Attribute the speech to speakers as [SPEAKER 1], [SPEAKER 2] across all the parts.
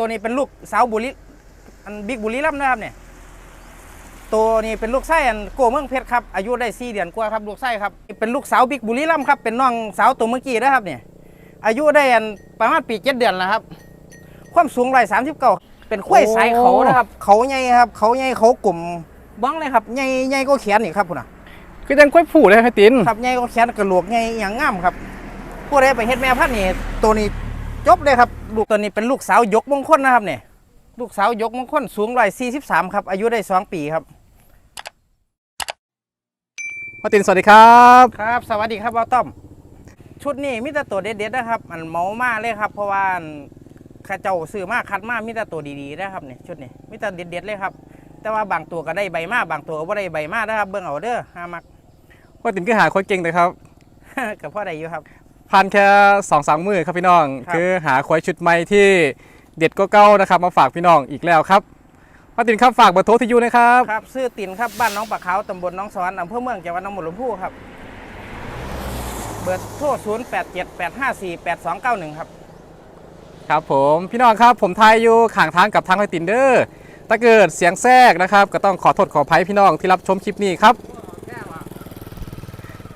[SPEAKER 1] ตัวนี้เป็นลูกสาวบุรีอันบิ๊กบุรีรัมย์นะครับเนี่ยตัวนี้เป็นลูกไส้อันโกเมืองเพชรครับอายุได้สี่เดือนกว่าครับลูกไส้ครับเป็นลูกสาวบิ๊กบุรีรัมย์ครับเป็นน้องสาวตัวเมื่อกี้นะครับเนี่ยอายุได้อันประมาณปีเจ็ดเดือนแล้วครับ ความสูงร้อยสามสิบเก้าเป็นข้วยสายเขานะครับ เขาใหญ่ครับ เขาใหญ่เขากลุ่มบ้องเลยครับใหญ่ใหญ่ก็แขนอีกครับพุ่นน่ะ
[SPEAKER 2] คือจังกล้วยผูเลยให้ติน
[SPEAKER 1] ครับใหญ่ก็แขนกระโหลกใหญ่อย่างงามครับผู้ใดไปเฮ็ดแม่พันธุ์นี่ตัวนี้ จบเลยครับ ลูกตัวนี้เป็นลูกสาวยกมงคลนะครับเนี่ยลูกสาวยกมงคลสูงร้อยสี่สิบสามครับ อายุได้สองปีครับ
[SPEAKER 2] พ่อตินสวัสดีครับ
[SPEAKER 1] ครับ สวัสดีครับบ่าวต้อม ชุดนี้มีแต่ตัวเด็ดๆนะครับอันเมามาเลยครับ เพราะว่าอันข้าเจ้าซื้อมาคัดมามีแต่ตัวดีๆนะครับเนี่ยชุดนี้มีแต่เด็ดๆเลยครับ แต่ว่าบางตัวก็ได้ใบมาบางตัวก็บ่ได้ใบมานะครับ เบิ่งเอาเด้อหามัก
[SPEAKER 2] พ่อตินก็หาคนเก่งแต่ครับ
[SPEAKER 1] กับพ่อได้อยู่ครับ
[SPEAKER 2] ผ่านแค่สองสามมือครับพี่น้อง
[SPEAKER 1] ครับ
[SPEAKER 2] คือหาควายชุดใหม่ที่เด็ดก็เก้าๆนะครับ มาฝากพี่น้องอีกแล้วครับพ่อตินครับฝากเบอร์โทรที่อยู่นะครับ
[SPEAKER 1] ครับซื้อตินครับบ้านน้องปะขาวตำบลน้องสอนอำเภอเมืองจังหวัดหนองบัวลำพูครับเบอร์โทร0 8 7 8 5 4 8 2 9 1 ครับ
[SPEAKER 2] ครับผมพี่น้องครับผมทายอยู่ข่างทางกับทางพ่อตินเด้อถ้าเกิดเสียงแทรกนะครับ ก็ต้องขอโทษขออภัยพี่น้องที่รับชมคลิปนี้ครับ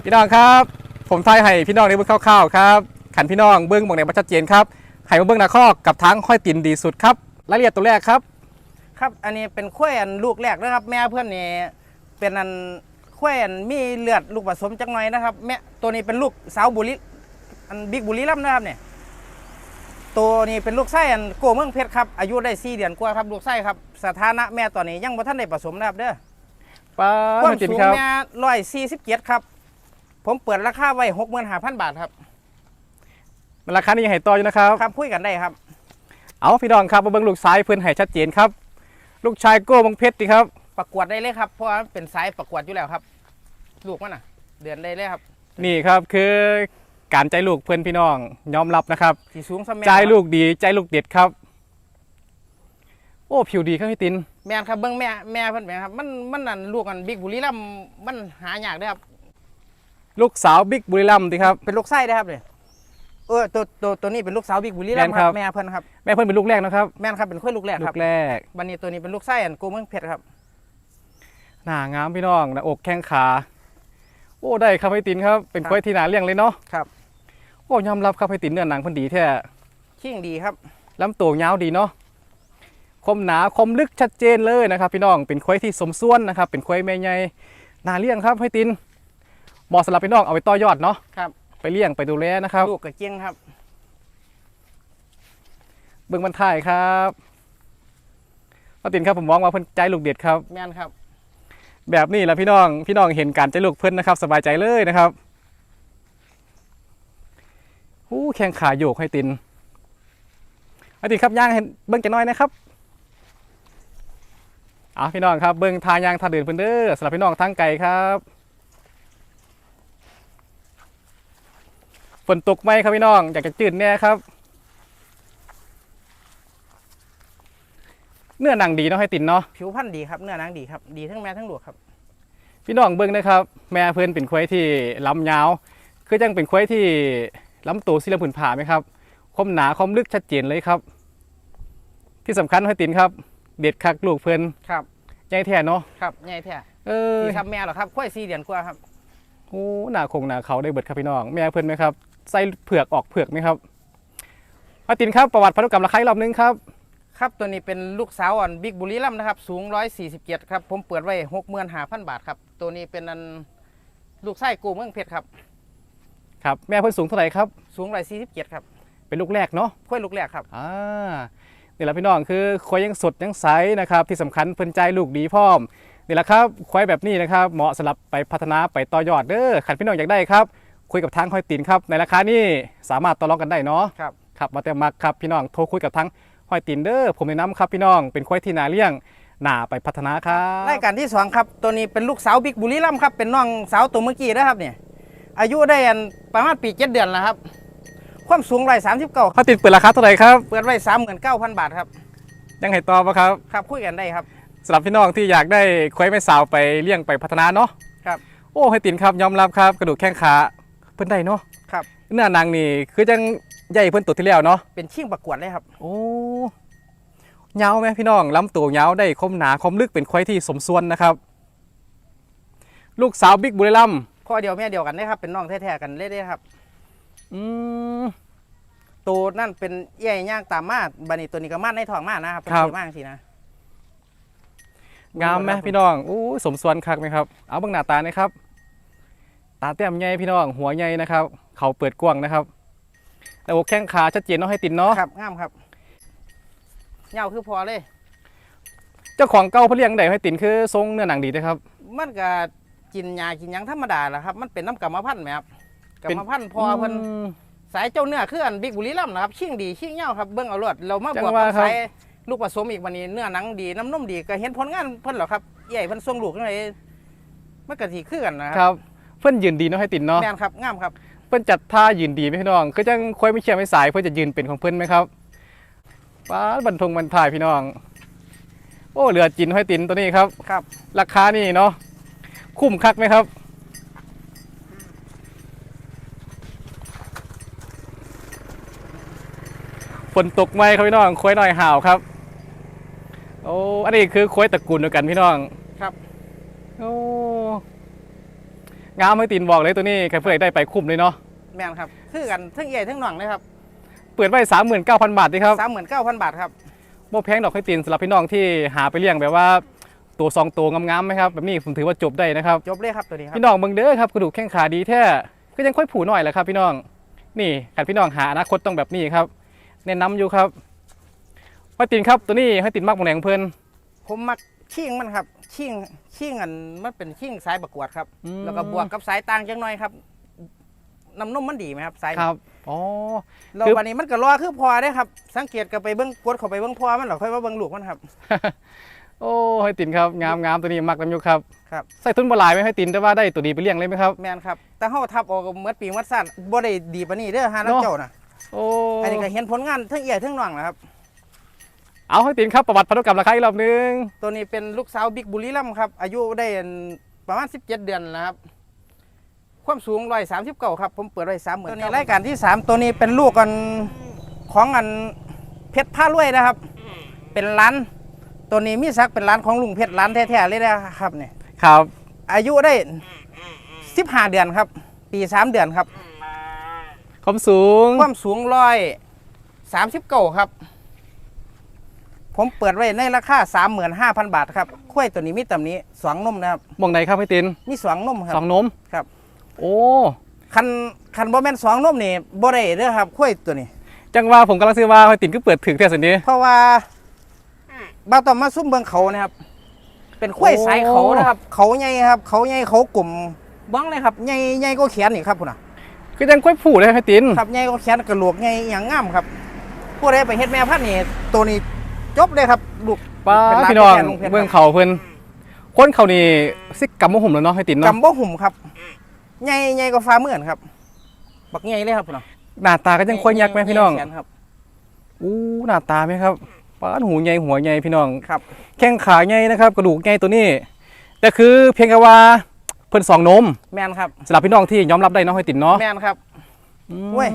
[SPEAKER 2] พี่น้องครับ ผมทายให้พี่น้องในเบื้องคร่าวๆครับขันพี่น้องเบื้องบอกในบัชัดเจนครับให้มาเบื้องหนาคอกกับทางห้อยตินดีสุดครับรายละเอียดตัวแรกครับ
[SPEAKER 1] ครับ อันนี้เป็นข้วยอันลูกแรกนะครับ แม่เพื่อนนี่เป็นอันข้วยอันมีเลือดลูกผสมจังหน่อยนะครับ แม่ตัวนี้เป็นลูกสาวบุรีอันบิ๊กบุรีรัมย์นะครับเนี่ยตัวนี้เป็นลูกไส้อันโกเมืองเพชรครับอายุได้สี่เดือนกว่าครับลูกไส้ครับสถานะแม่ตอนนี้ยังบ่ทันได้ผสมนะครับเด้อ
[SPEAKER 2] ป้า
[SPEAKER 1] ความ
[SPEAKER 2] ห้อยติน
[SPEAKER 1] สูง
[SPEAKER 2] ครับ
[SPEAKER 1] แม่ร้อยสี่สิบเจ็ดครับ ผมเปิดราคาไว้หกหมื่นห้าพันบาทครับ
[SPEAKER 2] ราคานี้ยังให้ต่ออยู่นะครับ
[SPEAKER 1] ครับคุยกันได้ครับ
[SPEAKER 2] เอาพี่น้องครับมาเบิ่งลูกซ้ายเพื่อนให้ชัดเจนครับ ลูกชายโก้บังเพชรดีครับ
[SPEAKER 1] ประกวดได้เลยครับ เพราะว่าเป็นสายประกวดอยู่แล้วครับ ลูกมันน่ะ เดือนได้เลยครับ
[SPEAKER 2] นี่ครับคือการใจลูกเพื่อนพี่น้องยอมรับนะครับ
[SPEAKER 1] สีสูงสมแม่
[SPEAKER 2] ใจ
[SPEAKER 1] ครับ
[SPEAKER 2] ลูกดีใจลูกเด็ดครับ โอ้ผิวดีครับพี่ติน
[SPEAKER 1] แม่นครับเบิ้งแม่แม่เพิ่นแม่นครับ มันมันนั่นลูกกันบิ๊กบุรีรัมย์มันหายากเด้อครับ
[SPEAKER 2] ลูกสาวบิ๊กบุรีรัมย์ดีครับ
[SPEAKER 1] เป็นลูกไส้ได้อครับเนี่ยเออตัวตัวตัวนี้เป็นลูกสาวบิ๊กบุรีรัมย์
[SPEAKER 2] แม่น
[SPEAKER 1] ค
[SPEAKER 2] ครั
[SPEAKER 1] รับบแม่เพิ่นครับ
[SPEAKER 2] แม่เพื่อนเป็นลูกแรกนะครับ
[SPEAKER 1] แม่นครับเป็นข้อยลูกแรก
[SPEAKER 2] ลู
[SPEAKER 1] ครับ
[SPEAKER 2] กแรก
[SPEAKER 1] บันนี้ตัวนี้เป็นลูกไส้อันโกเมืองเพชรครับ
[SPEAKER 2] หน้างามพี่น้องหน้าอกแข้งขา โอ้ได้ครับพี่ตินครับเป็นควายที่หนาเลี้ยงเลยเนาะ
[SPEAKER 1] ครับ
[SPEAKER 2] โอ้ยอมรับครับพี่ตินเนื้อหนังเพันดีแท้
[SPEAKER 1] ชิ่งดีครับ
[SPEAKER 2] ลำตัวยาวดีเนาะคมหนาคมลึกชัดเจนเลยนะครับ พี่น้องเป็นควายที่สมส่วนนะครับ เป็นควายแม่ใหญ่หนาเลี้ยงครับพี่ติน เหมาะสำหรับพี่น้องเอาไปต่อยอดเนาะ
[SPEAKER 1] ครับ
[SPEAKER 2] ไปเลี้ยงไปดูแลนะครับ
[SPEAKER 1] ลูกกระเจียงครับ
[SPEAKER 2] เบิ่งบรรทายครับป้าตินครับผมมองว่าเพิ่นใจลูกเด็ดครับ
[SPEAKER 1] แม่นครับ
[SPEAKER 2] แบบนี้แหละพี่น้องพี่น้องเห็นการใจลูกเพิ่นนะครับ สบายใจเลยนะครับหู้แข้งขาโยกให้ตินป้าตินครับย่างเห็นเบิ่งจะน้อยนะครับเอ่าพี่น้องครับเบิ่งทางยางทางเดินเพิ่นเด้อสำหรับพี่น้องทางไกลครับ ฝนตกไหมครับพี่น้อง อยากจะจืดแน่ครับ เนื้อหนังดีเนาะให้ตินเนาะ
[SPEAKER 1] ผิวพรรณดีครับเนื้อหนังดีครับดีทั้งแม่ทั้งลูกครับ
[SPEAKER 2] พี่น้องเบิ่งนะครับ แม่เพิ่นเป็นควายที่ลำยาว คือจังเป็นควายที่ลำตัวสีลำผืนผ่าไหมครับความหนาความลึกชัดเจนเลยครับ ที่สำคัญให้ตินครับ เด็ดคักลูกเพิ่น
[SPEAKER 1] ครับ
[SPEAKER 2] ใหญ่แท้เนาะ
[SPEAKER 1] ครับใหญ่แท้
[SPEAKER 2] เออ
[SPEAKER 1] ดีครับแม่เหรอครับข้อยสี่เดือนกว่าครับ
[SPEAKER 2] โอ้หน้าคงหน้าเขาได้เบิดครับพี่น้อง แม่เพิ่นไหมครับ ใส่เผือกออกเผือกไหมครับมาตินครับประวัติพันธุกรรมระไครอบนึงครับ
[SPEAKER 1] ครับตัวนี้เป็นลูกสาวอันบิ๊กบุรีรัมย์นะครับสูง 147 ครับ ผมเปิดไว้65,000 บาทครับ ตัวนี้เป็นอันลูกไส้กูเมืองเพชรครับ
[SPEAKER 2] ครับแม่เพิ่นสูงเท่าไหร่ครับ
[SPEAKER 1] สูง147 ครับ
[SPEAKER 2] เป็นลูกแรกเนาะ
[SPEAKER 1] ข้อยลูกแรกครับ
[SPEAKER 2] อ่านี่แหละพี่น้องคือควายยังสดยังใสนะครับ ที่สำคัญเพิ่นใจลูกดีพร้อมนี่แหละครับควายแบบนี้นะครับ เหมาะสำหรับไปพัฒนาไปต่อยอดเด้อขันพี่น้องอยากได้ครับ คุยกับทางห้อยตินครับในราคานี้สามารถต่อรองกันได้เนาะ
[SPEAKER 1] ครับ
[SPEAKER 2] ครับมาแต่มักครับพี่น้องโทรคุยกับทางห้อยตินเด้อผมแนะนำครับพี่น้องเป็นควายที่นาเลี้ยงหนาไปพัฒนาครับ
[SPEAKER 1] รายการที่สองครับตัวนี้เป็นลูกสาวบิ๊กบุรีรัมย์ครับเป็นน้องสาวตัวเมื่อกี้นะครับเนี่ยอายุได้อันประมาณปีเจ็ดเดือนแล้วครับความสูง139
[SPEAKER 2] ห้อยตินเปิดราคาเท่าไหร่ครับ
[SPEAKER 1] เปิดไว้39,000บาทครับ
[SPEAKER 2] ยังให้ต่อปะครับ
[SPEAKER 1] ครับคุยกันได้ครับ
[SPEAKER 2] สำหรับพี่น้องที่อยากได้ควายแม่สาวไปเลี้ยงไปพัฒนาเนาะ
[SPEAKER 1] ครับ
[SPEAKER 2] โอ้ห้อยตินครับยอมรับครับกระดูกแข้งขา เพิ่นได้เนาะ
[SPEAKER 1] ครับ
[SPEAKER 2] เนื้อนางนี่คือจังใหญ่เพิ่นตัวที่แล้วเนาะ
[SPEAKER 1] เป็นชิ่งประกวดเลยครับ
[SPEAKER 2] โอ้เงาวไหมพี่น้องลำตัวเงาวได้คมหนาคมลึกเป็นควายที่สมส่วนนะครับ ลูกสาวบิ๊กบุรีรัมย์
[SPEAKER 1] ข้อเดียวแม่เดียวกันได้ครับ เป็นน้องแท้ๆกันเลยเด้ครับ
[SPEAKER 2] อืม
[SPEAKER 1] ตัวนั่นเป็นเอี้ยย่างตามมาบันนี้ตัวนี้ก็มาในท้องมานะครับเป็น
[SPEAKER 2] ครับ
[SPEAKER 1] สีมากสินะ
[SPEAKER 2] งามไหมพี่น้องอู้สมส่วนคักไหมครับ เอาเบิ่งหน้าตาหนะครับ ตาเต็มใหญ่พี่น้องหัวใหญ่นะครับ เขาเปิดกว้างนะครับแต่อกแข้งขาชัดเจนเนาะให้ตินเนาะ
[SPEAKER 1] ครับงามครับเหงาคือพอเลย
[SPEAKER 2] เจ้าของเก่าเพนเลี้ยงได้ให้ตินคือทรงเนื้อหนังดีนะครับ
[SPEAKER 1] มันก็กินยากินหยังธรรมดาแหละครับ มันเป็นน้ำกรรมพันธุ์ไหมครับกร
[SPEAKER 2] เป็น
[SPEAKER 1] รมพันธุ์พอเพิ่น
[SPEAKER 2] ม
[SPEAKER 1] สายเจ้าเนื้อคืออันบิ๊กบุรีรัมย์นะครับชิ่งดีชิ่งเหย้าครับเบิ้งเอารวดเรามา
[SPEAKER 2] จั
[SPEAKER 1] บ
[SPEAKER 2] ง
[SPEAKER 1] วก
[SPEAKER 2] ว่า
[SPEAKER 1] กับ
[SPEAKER 2] ครับ
[SPEAKER 1] สายลูกผสมอีกวันนี้เนื้อหนังดีน้ำนมดีก็เห็นผลงานเพิ่นหรอครับใหญ่เพิ่นส่งลูกยังไงมันก็สิคือกันนะค
[SPEAKER 2] ครับรับเพื่อนยืนดีเนาะให้ตินเนาะ
[SPEAKER 1] แม่นครับงามครับ
[SPEAKER 2] เพื่อนจัดท่ายืนดีไหมพี่น้องคือจังควยไม่เชี่ยไม่สายเพื่อนจะยืนเป็นของเพื่อนไหมครับป้าดบันทงบันทายพี่น้อง โอ้เหลือจินให้ตินตัวนี้ครับ
[SPEAKER 1] ครับ
[SPEAKER 2] ราคานี่เนาะคุ้มคักไหมครับ ฝนตกไหมครับพี่น้องควายหน่อยห่าวครับ โอ้อันนี้คือควายตระกูลเดียวกันพี่น้อง
[SPEAKER 1] ครับ
[SPEAKER 2] โอ้ งามให้ตินบอกเลยตัวนี้ใครเพื่อได้ไปคุ้มเลยเนาะ
[SPEAKER 1] แม่นครับคือกันทั้งใหญ่ทั้งหน่องเลยครับ
[SPEAKER 2] เปิดไว้สามหมื่นเก้าพันบาทดีครับ
[SPEAKER 1] สามหมื่นเก้าพันบาทครับ
[SPEAKER 2] โมแพงดอกให้ตินสำหรับพี่น้องที่หาไปเลี้ยงแบบว่าตัวสองตัวงามๆไหมครับแบบนี้ผมถือว่าจบได้นะครับ
[SPEAKER 1] จบเลยครับตัวนี้ครับ
[SPEAKER 2] พี่น้องเบิ่งเด้อครับกระดูกแข้งขาดีแท้ก็ยังค่อยผูหน่อยแหละครับพี่น้องนี่ขันพี่น้องหาอนาคตต้องแบบนี้ครับแนะนำอยู่ครับห้อยตินครับตัวนี้ห้อยตินมากหมองแหนงเพิ่น
[SPEAKER 1] ผมมัก ชิ่งมันครับชิ่งชิ่งอันมันเป็นชิ่งสายประกวดครับ
[SPEAKER 2] อืม
[SPEAKER 1] แล้วก็บวกกับสายต่างจังหน่อยครับน้ำนมมันดีไหมครับสาย
[SPEAKER 2] ครับอ๋อ
[SPEAKER 1] เรา
[SPEAKER 2] คือ
[SPEAKER 1] วันนี้มันก็รอคือพอได้ครับ สังเกตก็ไปเบิ้งกดเข้าไปเบิ้งพอมันหรอค่อยว่าเบิ้งลูกมันครับ
[SPEAKER 2] โอ้ห้อยตินครับงามงามตัวนี้มักกันอยู่ครับ
[SPEAKER 1] ครับ
[SPEAKER 2] ใส่ทุนบ่หลายไหมห้อยตินแต่ว่าได้ตัวดีไปเลี้ยงเลยไหมครับ
[SPEAKER 1] แมนครับ แต่เฮาทับออกเมื่อปีเมื่อสั้นบ่ได้ดีปานนี้เด้อฮานัก
[SPEAKER 2] เนาะ
[SPEAKER 1] เจ้าน่ะ
[SPEAKER 2] โอ้
[SPEAKER 1] อันนี้ก็เห็นผลงานทั้งใหญ่ทั้งน้องนะครับ
[SPEAKER 2] เอาห้อยตินครับประวัติพันธุกรรมราคาอีกรอบหนึง
[SPEAKER 1] ตัวนี้เป็นลูกสาวบิ๊กบุรีรัมย์ครับ อายุได้ประมาณ 17 เดือนแล้วครับ ความสูง139ครับ ผมเปิดไว้30,000ตัวนี้รายการที่3ตัวนี้เป็นลูกกันของอันเพชรผ้ารวยนะครับ เป็นร้าน ตัวนี้มีศักดิ์เป็นร้านของลุงเพชรร้านแท้ๆเลยนะครับเนี่ย
[SPEAKER 2] ครับ
[SPEAKER 1] อายุได้15เดือนครับ ปี3เดือนครับ
[SPEAKER 2] ความสูง
[SPEAKER 1] ความสูงร้อยสามสิบเก้าครับ ผมเปิดไว้ในราคาสามหมื่นห้าพันบาทครับข้วยตัวนี้มีตำหนี้สองนมนะครับ
[SPEAKER 2] หมองไหนครับห้อยติน
[SPEAKER 1] มีสองนมครั
[SPEAKER 2] ส
[SPEAKER 1] บ
[SPEAKER 2] องนม
[SPEAKER 1] ครับ
[SPEAKER 2] โอ้
[SPEAKER 1] คันคันบ่แม่นสองนมนี่บ่ได้เด้อครับข้วยตัวนี้
[SPEAKER 2] จังว่าผมกำลังซื้อว่าห้อยตินก็เปิดถึงแท่สันนี้
[SPEAKER 1] เพราะว่าบ่าวต้องมาซุ่มเบิ่งเขานะครับ เป็นข้วย
[SPEAKER 2] โอ้
[SPEAKER 1] สายเขานะครับ เขาใหญ่ครับ เขาใหญ่เขากลุ่มบ้องเลยครับใหญ่ใหญ่ก็แขนนี่ครับพุ่นน่ะ
[SPEAKER 2] คือยังค่อยผูเลยห้อยติน
[SPEAKER 1] ครับใหญ่ก็แขนกระโหลกใหญ่อย่างงามครับผู้ใดไปเฮ็ดแม่พันธุ์นี่ตัวนี้ จบเลยครับลูก
[SPEAKER 2] ป้า
[SPEAKER 1] เป็นร้าน
[SPEAKER 2] พี่น้อง
[SPEAKER 1] แทนลุงเพชรครับ
[SPEAKER 2] เบื้องเขาเพิ่นคนเขานี่ซิกกำมะหุ่มแล้วเนาะให้ตินเนาะ
[SPEAKER 1] กำบ่หุ่มครับใหญ่ใหญ่กว่าฟ้าเมื่อนครับ บักใหญ่เลยครับพี่น้อง
[SPEAKER 2] หน้าตาก็ยังค่อยยักไหมพี่น้อง
[SPEAKER 1] ใหญ่แขครับ
[SPEAKER 2] อู้หน้าตาไหมครับป้านหูใหญ่หัวใหญ่พี่น้อง
[SPEAKER 1] ครับ
[SPEAKER 2] แข้งขาใหญ่นะครับ กระดูกใหญ่ตัวนี้แต่คือเพียงแค่ว่าเพิ่นสองนม
[SPEAKER 1] แมนครับ
[SPEAKER 2] สำหรับพี่น้องที่ยอมรับได้เนาะให้ตินเนาะ
[SPEAKER 1] แมนครับ
[SPEAKER 2] อืม
[SPEAKER 1] เว้ย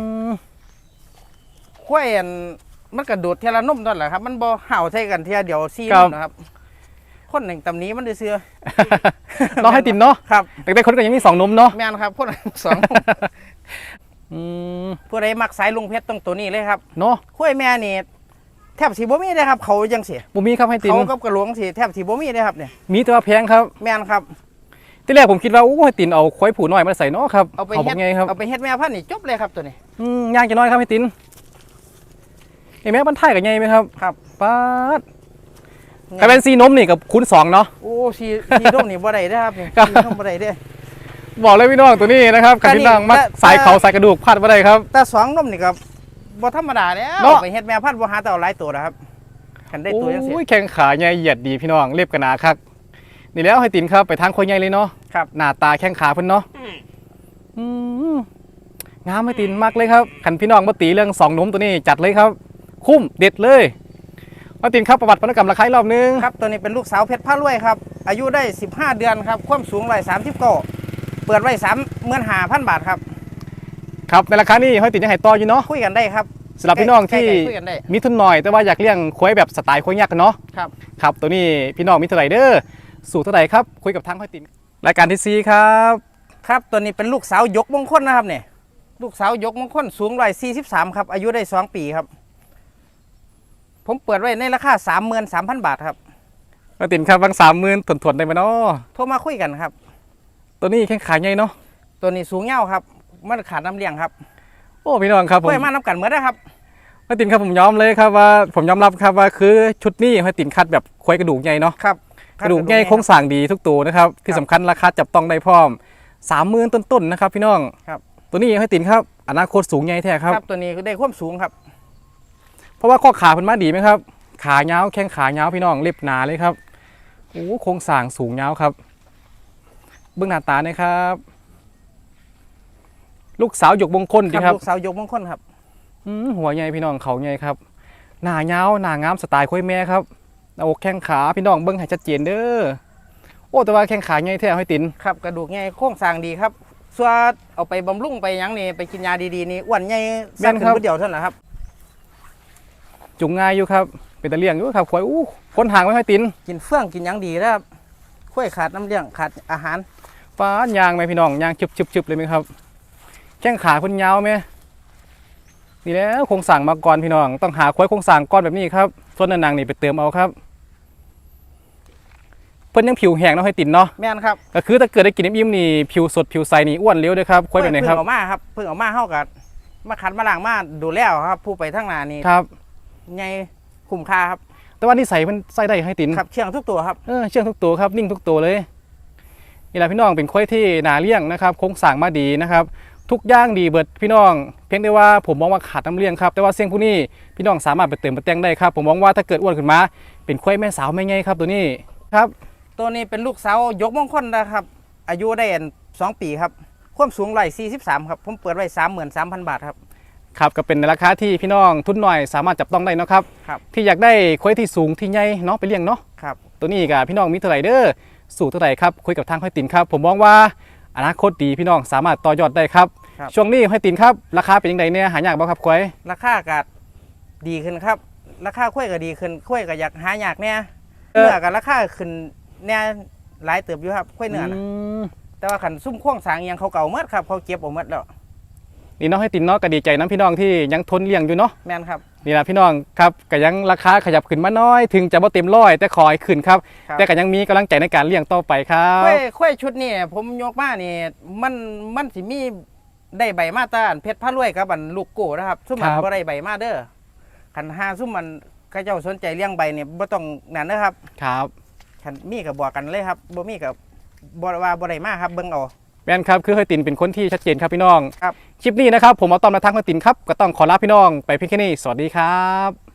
[SPEAKER 1] กล้วยอัน มันกระโดดเทยละนุ่มนั่นแหละครับ มันบ่เห่าใส่กันเทียเดียวซีนุ่มนะครับ คนหนึ่งตำหนี้มันได้เสือ
[SPEAKER 2] เนาะให้ตินเนาะ
[SPEAKER 1] ครับ
[SPEAKER 2] แต่แต่คนก็ยังมีสองนมเนาะ
[SPEAKER 1] แมนครับคนสอง
[SPEAKER 2] อืม
[SPEAKER 1] ผู้ใดมักสายลุงเพชรต้องตัวนี้เลยครับ
[SPEAKER 2] เนาะ
[SPEAKER 1] กล้วยแม่นี่แทบสีบ่มีเลยครับ เขาจังสิ
[SPEAKER 2] บุมีครับให้ติน
[SPEAKER 1] เขากับกระหลวงสิแทบสีบ่มีเลยครับเนี่ย
[SPEAKER 2] มีแต่ว่าแพงครับ
[SPEAKER 1] แมนครับ
[SPEAKER 2] ที่แรกผมคิดว่าอู้ให้ตินเอาควายผูน้อยมาใส่เนาะครับ
[SPEAKER 1] เอาไป
[SPEAKER 2] บ
[SPEAKER 1] เฮ็
[SPEAKER 2] อ
[SPEAKER 1] ด
[SPEAKER 2] กไงครับ
[SPEAKER 1] เอาไปเฮ็ดแม่พันธุ์นี่จบเลยครับตัวนี้
[SPEAKER 2] อืมย่างจะน้อยครับให้ติน เห็นไหมมันไทยกับไงไหมครับ
[SPEAKER 1] ครับ
[SPEAKER 2] ป้าดใครเป็นซีนมนี่กับคูณสองเนาะ
[SPEAKER 1] โอ้ชีชีร่มนี่บ่ได้เด้อครับนี่
[SPEAKER 2] ครับ
[SPEAKER 1] ชีร่มบ่ได้เด้อ
[SPEAKER 2] บอกเลยพี่น้องตัวนี้นะครับกับ
[SPEAKER 1] แต่นี่
[SPEAKER 2] พี่น้องมัด
[SPEAKER 1] แต่
[SPEAKER 2] สายเขาสายกระดูกพลาดมาได้ครับ
[SPEAKER 1] แต่สองนมนี่ก็บ่ธรรมดาแล้ว
[SPEAKER 2] เนาะ
[SPEAKER 1] ไปเฮ็ดแม่พันธุ์บ่หาแต่เอาหลายตัวนะครับคันได้ตัวจังซี่
[SPEAKER 2] โอ้ยแข้งขาใหญ่เหยียดดีพี่น้องเรียบกันหนาคักนี่แล้วให้ตินครับไปทางคนใหญ่เลยเนาะ
[SPEAKER 1] ครับ
[SPEAKER 2] หน้าตาแข้งขาเพิ่นเนาะอืมงามให้ตินมากเลยครับขันพี่น้องมาตีเรื่องสองนมตัวนี้จัดเลยครับ คุ้มเด็ดเลยมาตินครับประวัติพันธุกรรมราคาอีกรอบนึง
[SPEAKER 1] ครับตัวนี้เป็นลูกสาวเพชรพารวยครับ อายุได้ 15 เดือนครับ ความสูง139เปิดไว้35,000บาทครับ
[SPEAKER 2] ครับในราคานี้ห้อยตินยังไห้ต่ออยู่เนาะ
[SPEAKER 1] คุยกันได้ครับ
[SPEAKER 2] สำหรับพี่น้องที่
[SPEAKER 1] ใกล้ๆคุยกันได้
[SPEAKER 2] มีทุนหน่อย แต่ว่าอยากเลี้ยงควายแบบสไตล์ควายยักษ์เนาะ
[SPEAKER 1] ครับ
[SPEAKER 2] ครับตัวนี้พี่น้องมีเท่าไหร่เด้อสู่เท่าไหร่ครับคุยกับทางห้อยตินรายการที่ซีครับ
[SPEAKER 1] ครับตัวนี้เป็นลูกสาวยกมงคลนะครับเนี่ยลูกสาวยกมงคลสูงร้อยสี่สิบสามครับอายุได้สองปีครับ ผมเปิดไว้ในราคาสามหมื่นสามพันบาทครับ
[SPEAKER 2] ห้อยตินครับบางสามหมื่นถวนๆได้ไหมเนาะ
[SPEAKER 1] โทรมาคุยกันครับ
[SPEAKER 2] ตัวนี้แข้งขาใหญ่เนาะ
[SPEAKER 1] ตัวนี้สูงเง่าครับมันขาดน้ำเลี้ยงครับ
[SPEAKER 2] โอ้พี่น้องครับผม
[SPEAKER 1] คุยมาน้ำกันเมื่อได้ครับ
[SPEAKER 2] ห้อยตินครับผมยอมเลยครับว่าผมยอมรับครับว่าคือชุดนี้ห้อยตินคัดแบบควายกระดูกใหญ่เนาะ
[SPEAKER 1] ครับ
[SPEAKER 2] กระดูกใหญ่โครงสร้างดีทุกตัวนะครับ ที่สำคัญราคาจับต้องได้พร้อมสามหมื่นต้นๆนะครับ พี่น้อง
[SPEAKER 1] ครับ
[SPEAKER 2] ตัวนี้ห้อยตินครับอนาคตสูงใหญ่แท้ครับ
[SPEAKER 1] ครับตัวนี้ได้ความสูงครับ
[SPEAKER 2] เพราะว่าข้อขาเพิ่นมาดีไหมครับ ขายาวแข้งขายาวพี่น้องเรียบหนาเลยครับโอ้โครงสร้างสูงยาวครับ เบื้องหน้าตาหนะครับ ลูกสาวหยกมงคล
[SPEAKER 1] ค
[SPEAKER 2] ดี
[SPEAKER 1] รับ
[SPEAKER 2] ครับ
[SPEAKER 1] ลูกสาวยกมงคลครับ
[SPEAKER 2] อืมหัวใหญ่พี่น้องเขาใหญ่ครับ หน้ายาวหน้างามสไตล์คุยแม่ครับหน้าอกแข้งขาพี่น้องเบิ้งให้ชัดเจนเด้อโอ้แต่ว่าแข้งขาใหญ่แท้ห้อยติน
[SPEAKER 1] ครับกระดูกใหญ่โครงสร้างดีครับส่วนเอาไปบำรุงไปหยังนี่ไปกินยาดีๆนี่อ้วนใหญ่สั้นขึ้นผู้เดียวเท่านั้นแหละครับ
[SPEAKER 2] จุงง่ายอยู่ครับ เป็นตะเลี่ยงอยู่ครับควายอู้คนห่างไว้ห้อยติน
[SPEAKER 1] กินเฟื่องกินหยังดีนะครับค่อยขาดน้ำเลี้ยงขาดอาหาร
[SPEAKER 2] ฟ้ายางไหมพี่น้องยางชึบๆๆเลยไหมครับ แข้งขาเพิ่นยาวไหมนี่แหล้วโครงสร้างมาก่อนพี่น้อง ต้องหาควายโครงสร้างก้อนแบบนี้ครับส่วนนางๆนี่ไปเติมเอาครับ เพิ่นยังผิวแห้งเนาะให้ตินเนาะ
[SPEAKER 1] แม่นครับ
[SPEAKER 2] ก็คือถ้าเกิดได้กินอิ่มๆนี่ผิวสดผิวใสนี่อ้วนเร็วเด้อครับควายแบบไหนครับ
[SPEAKER 1] เพิ่งเอามาครับเพิ่งเอามาเฮากัมาคัดมาล้างมาดูแลเอาครับ ผู้ไปทั้งหนานี่
[SPEAKER 2] ครับ
[SPEAKER 1] ใหญ่คุ้มค่าครับ
[SPEAKER 2] แต่ว่านิสัยมันใส่ได้ให้ติน
[SPEAKER 1] ครับเชื่องทุกตัวครับ
[SPEAKER 2] เออเชื่องทุกตัวครับนิ่งทุกตัวเลยนี่แหละพี่น้องเป็นควายที่นาเลี้ยงนะครับโครงสร้างมาดีนะครับ ทุกอย่างดีเบิดพี่น้อง เพียงแต่ว่าผมมองว่าขาดน้ำเลี้ยงครับแต่ว่าเสียงผู้นี้พี่น้องสามารถไปเติมไปแต่งได้ครับผมมองว่าถ้าเกิดอ้วนขึ้นมา เป็นควายแม่สาวไม่ไงครับตัวนี้ครับ
[SPEAKER 1] ตัวนี้เป็นลูกสาวยกมงคลนะครับ อายุได้อันสองปีครับความสูงร้อยสี่สิบสามครับ ผมเปิดไว้สามหมื่นสามพันบาทครับ
[SPEAKER 2] ครับก็เป็นในราคาที่พี่น้องทุนหน่อยสามารถจับต้องได้เนาะครับ
[SPEAKER 1] ครับ
[SPEAKER 2] ที่อยากได้ควายที่สูงที่ใหญ่เนาะไปเลี้ยงเนาะ
[SPEAKER 1] ครับ
[SPEAKER 2] ตัวนี้กับพี่น้องมีเท่าไหร่เด้อสู่เท่าไหร่ครับคุยกับทางห้อยตินครับ ผมมองว่าอนาคตดีพี่น้องสามารถต่อยอดได้ครับ
[SPEAKER 1] ครับ
[SPEAKER 2] ช่วงนี้ห้อยตินครับราคาเป็นยังไงเนี่ยหายากบ่ครับควาย
[SPEAKER 1] ราคาก็ดีขึ้นครับ ราคาข้วยก็ดีขึ้นข้วยก็อยากหายากเนี่ย
[SPEAKER 2] เออ
[SPEAKER 1] เนื้อกับราคาขึ้นเนี่ยหลายเติบอยู่ครับข้วยเนื้อนะ
[SPEAKER 2] ม
[SPEAKER 1] แต่ว่าขันซุ่มข้วงสางอิหยังเขาเก่าเมื่ครับเขาเก็บเอาเมื่แล้ว
[SPEAKER 2] นี่เน้องให้ตินเนาะก็ดีใจน้ำพี่น้องที่ยังทนเลี้ยงอยู่เนาะ
[SPEAKER 1] แม่นครับ
[SPEAKER 2] นี่นะพี่น้องครับก็ยังราคาขยับขึ้นมาน้อย ถึงจะบ่เต็มร้อยแต่ขอให้ขึ้นครับ
[SPEAKER 1] ครับ
[SPEAKER 2] แต่ก็ยังมีกำลังใจในการเลี้ยงต่อไปครับ
[SPEAKER 1] ข้วยข้วยชุดนี้ผมยกมานี่มันมันสิมีได้ใบมาตราอันเพชรพระรวยกับอันลูกโก้นะครับซุ่มมันบ่ได้ใบมาเด้อขันห้าซุ่มมันเข้าเจ้าสนใจเลี้ยงใบเนี่ยบ่ต้องนั่นเด้อครับ
[SPEAKER 2] ครับ
[SPEAKER 1] ขันมีกับบอกกันเลยครับบ่มีกับบ่ว่าบ่ได้มาครับเบิ่งเอา
[SPEAKER 2] แม่นครับคือให้ตินเป็นคนที่ชัดเจนครับพี่น้อง
[SPEAKER 1] ครับ
[SPEAKER 2] คลิปนี้นะครับผมเอาตอมมาทักให้ตินครับก็ต้องขอลาพี่น้องไปเพียงแค่นี้สวัสดีครับ